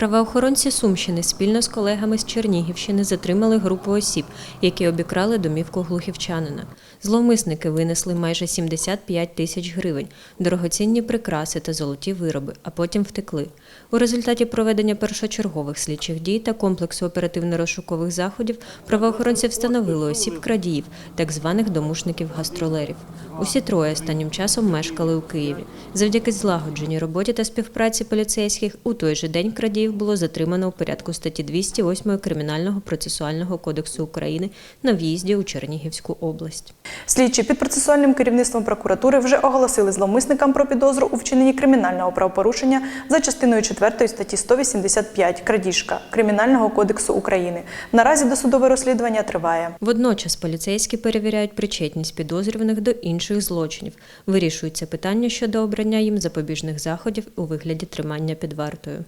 Правоохоронці Сумщини спільно з колегами з Чернігівщини затримали групу осіб, які обікрали домівку глухівчанина. Зловмисники винесли майже 75 тисяч гривень, дорогоцінні прикраси та золоті вироби, а потім втекли. У результаті проведення першочергових слідчих дій та комплексу оперативно-розшукових заходів правоохоронці встановили осіб крадіїв, так званих домушників-гастролерів. Усі троє останнім часом мешкали у Києві. Завдяки злагодженій роботі та співпраці поліцейських у той же день крадіїв було затримано у порядку статті 208 Кримінального процесуального кодексу України на в'їзді у Чернігівську область. Слідчі під процесуальним керівництвом прокуратури вже оголосили зловмисникам про підозру у вчиненні кримінального правопорушення за частиною 4 статті 185 крадіжка Кримінального кодексу України. Наразі досудове розслідування триває. Водночас поліцейські перевіряють причетність підозрюваних до інших злочинів. Вирішується питання щодо обрання їм запобіжних заходів у вигляді тримання під вартою.